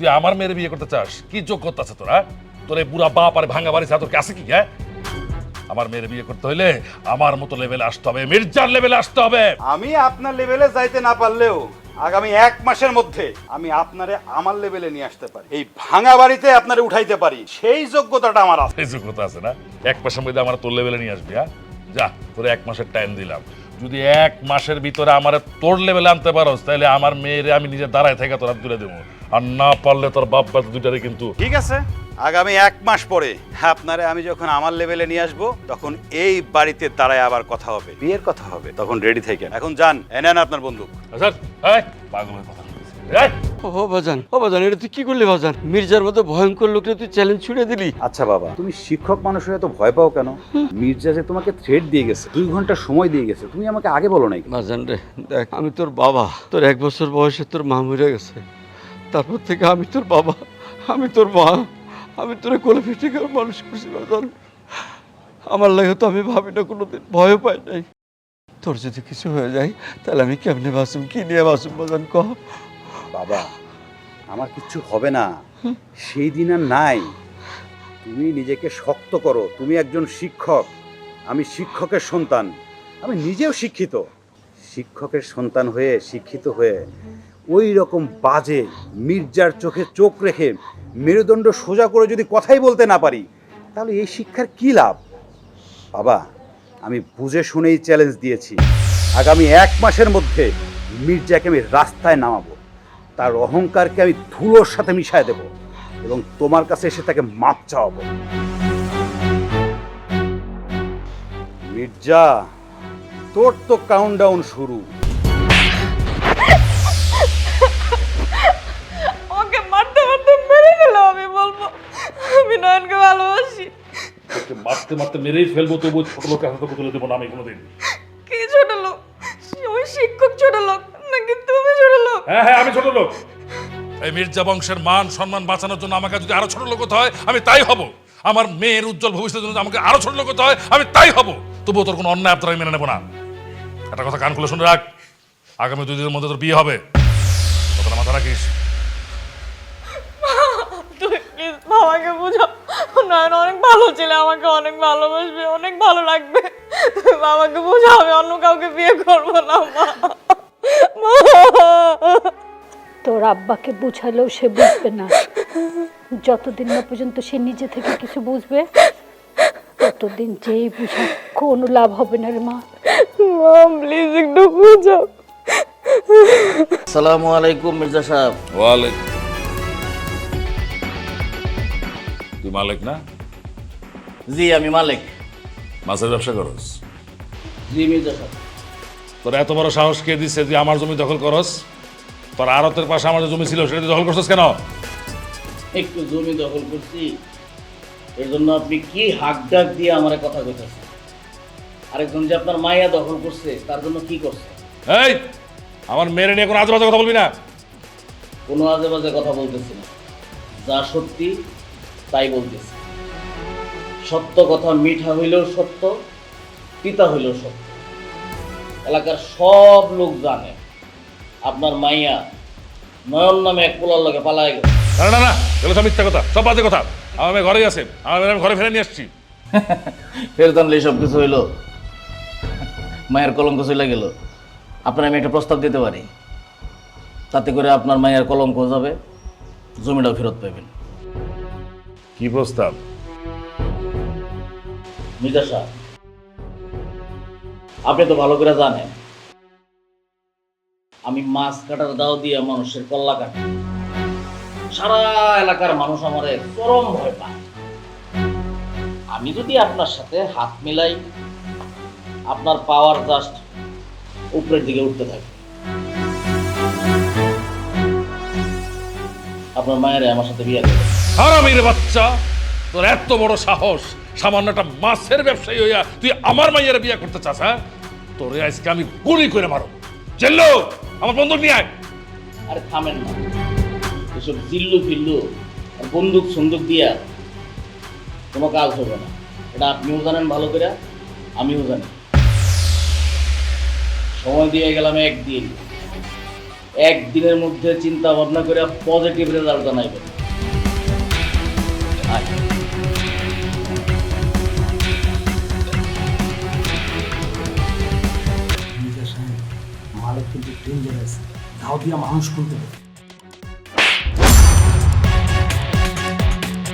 তুই আমার মেয়ের বিয়ে করতে চাস? কি যোগ্যতা আছে তোরা তোর এই বুড়া বাপ আর ভাঙ্গা বাড়ি তোর কাছে কি হ্যাঁ? আমার মেয়ের বিয়ে করতে হইলে আমার মতো লেভেলে আসতে হবে মির্জার লেভেলে আসতে হবে। আমি আপনার লেভেলে যাইতে না পারলেও আগামী এক মাসের মধ্যে আমি আপনারে আমার লেভেলে নিয়ে আসতে পারি। এই ভাঙা বাড়িতে আপনারে উঠাইতে পারি। সেই যোগ্যতাটা আমার আছে। এই যোগ্যতা আছে না? এক মাসের মধ্যে আমার তোর লেভেলে নিয়ে আসবি হ্যাঁ? যা তোর এক মাসের টাইম দিলাম। যদি এক মাসের ভিতরে আমার তোর লেভেলে আনতে পারোস তাহলে আমার মেয়েরে আমি নিজে দাঁড়ায় থেকে তোরা তুলে দেবো। আর না পারলে তোর বাপ বাচ্চা দুটারে কিন্তু ঠিক আছে। আগামী এক মাস পরে আপনারে আমি যখন আমার লেভেলে নিয়ে আসব তখন এই বাড়িতে দাঁড়ায় আবার কথা হবে। বিয়ের কথা হবে। তখন রেডি থেকে এখন যান এনেন আপনার বন্দুক। আচ্ছা এই পাগলের কথা এই, ও বাজান ও বাজান এটা তুই কি করলি বাজান মির্জার মতো ভয়ঙ্কর লোকটা তুই চ্যালেঞ্জ ছুড়ে দিলি? আচ্ছা বাবা তুমি শিক্ষক মানুষ হয়ে এত ভয় পাও কেন? মির্জা যে তোমাকে থ্রেড দিয়ে গেছে দুই ঘণ্টা সময় দিয়ে গেছে তুমি আমাকে আগে বলো নাই। বাজান রে দেখ আমি তোর বাবা। তোর এক বছর বয়সে তোর মা মরে গেছে। তারপর থেকে আমি তোর বাবা, আমি তোর মা, আমি তোর কোলে পিঠে করে মানুষ করছি বাজান আমার লাগে তো আমি ভাবি না, কোনোদিন ভয়ও পাই নাই। তোর যদি কিছু হয়ে যায়, তাহলে আমি কেমনে বাসুম কি নিয়ে বাসুম বাজান কহ বাবা, আমার কিচ্ছু হবে না। সেই দিন আর নাই। তুমি নিজেকে শক্ত করো। তুমি একজন শিক্ষক। আমি শিক্ষকের সন্তান। আমি নিজেও শিক্ষিত। শিক্ষকের সন্তান হয়ে, শিক্ষিত হয়ে ওই রকম বাজে মির্জার চোখে চোখ রেখে মেরুদণ্ড সোজা করে যদি কথাই বলতে না পারি, তাহলে এই শিক্ষার কী লাভ? বাবা, আমি বুঝে শুনেই চ্যালেঞ্জ দিয়েছি। আগামী এক মাসের মধ্যে মির্জাকে আমি রাস্তায় নামাবো। তার অহংকারকে আমি ধুলোর সাথে মিশায় দেব এবং তোমার কাছে এসে তাকে মাপ চাওয়াবো। মির্জা, তোর তো কাউন্টডাউন শুরু। মারতে মারতে মেরেই ফেলব তবু ছোট লোকের হাতে তুলে দেবো না আমি কোনোদিন। কি ছোট লোক? ওই শিক্ষক ছোট লোক নাকি তুমি ছোট লোক? হ্যাঁ হ্যাঁ আমি ছোট লোক। এই মির্জা বংশের মান সম্মান বাঁচানোর জন্য আমাকে যদি আরও ছোট লোক হতে হয় আমি তাই হব। আমার মেয়ের উজ্জ্বল ভবিষ্যতের জন্য আমাকে আরও ছোট লোক হতে হয় আমি তাই হব। তবুও তোর কোনো অন্যায় আপনার আমি মেনে নেব না। একটা কথা কান খুলে শুনে রাখ। আগামী দুই দিনের মধ্যে তোর বিয়ে হবে। কথাটা মাথা রাখিস তুই প্লিজ বাবাকে বুঝাও নয়ন অনেক ভালো ছেলে আমাকে অনেক ভালোবাসবে অনেক ভালো লাগবে। বাবাকে বুঝাও আমি অন্য কাউকে বিয়ে করব না মা। মা। তোর আব্বাকে বুঝালেও সে বুঝবে না। যতদিন না পর্যন্ত সে নিজে থেকে কিছু বুঝবে ততদিন যেই বুঝা কোনো লাভ হবে না রে মা। মা প্লিজ একটু বুঝাও। সালামু আলাইকুম মির্জা সাহেব। ওয়ালাইকুম। তুই মালিক না? জি আমি মালিক। মাছের ব্যবসা করস? জি মির্জা সাহেব। তোর এত বড় সাহস কে দিচ্ছে তুই আমার জমি দখল করস? তোর আড়তের পাশে আমার জমি ছিল সেটা দখল করছিস কেন? একটু জমি দখল করছি। এর জন্য আপনি কি হাক ডাক দিয়ে আমার কথা কইতেছেন? আরেকজন যে আপনার মায়া দখল করছে তার জন্য কি করছে? এই আমার মেরে নিয়ে কোনো আজে বাজে কথা বলবি না? কোনো আজে বাজে কথা বলতেছি না। যা সত্যি তাই বলতেছি। সত্য কথা মিঠা হইলেও সত্য পিতা হইলেও সত্য। এলাকার সব লোক জানে আপনার মাইয়া নয়ন নামে এক পোলার লগে পালায় গেছে না না না এগুলো সব মিথ্যা কথা সব বাজে কথা। আমার মেয়ে ঘরেই আছে আমার মেয়ে আমি ঘরে ফেলে নিয়ে আসছি। ফের জানলে সব কিছু হইল মায়ের কলঙ্ক চলে গেল। আপনার আমি একটা প্রস্তাব দিতে পারি। তাতে করে আপনার মায়ের কলঙ্ক যাবে জমিটাও ফেরত পাবেন। কি প্রস্তাব? মির্জা আপনি তো ভালো করে জানেন, আমি মাছ কাটার দাও দিয়ে মানুষের কল্লা কাটি। সারা এলাকার মানুষ আমার চরম ভয় পায়। আমি যদি আপনার সাথে হাত মিলাই, আপনার পাওয়ার জাস্ট উপরের দিকে উঠতে থাকে। আপনার মায়ের আমার সাথে বিয়ে দেবে বাচ্চা, তোর এত বড় সাহস। সামান্য একটা মাছের ব্যবসায়ী হইয়া তুই আমার মাইয়ের বিয়ে করতে চাস হ্যাঁ? তোরে আজকে আমি গুলি করে মারো চেল্লো আমার বন্ধু নিয়ে আয়। আরে থামেন না। এসব জিল্লু ফিল্লু আর বন্দুক সন্দুক দিয়া কোনো কাজ হবে না। এটা আপনিও জানেন ভালো করে, আমিও জানি। সময় দিয়ে গেলাম একদিন। একদিনের মধ্যে চিন্তা ভাবনা করে পজিটিভ রেজাল্ট জানাইবেন। আয়। নিজের সাহেব মালিক কিন্তু ডেঞ্জারাস দাও দিয়া মানুষ খুলতে হবে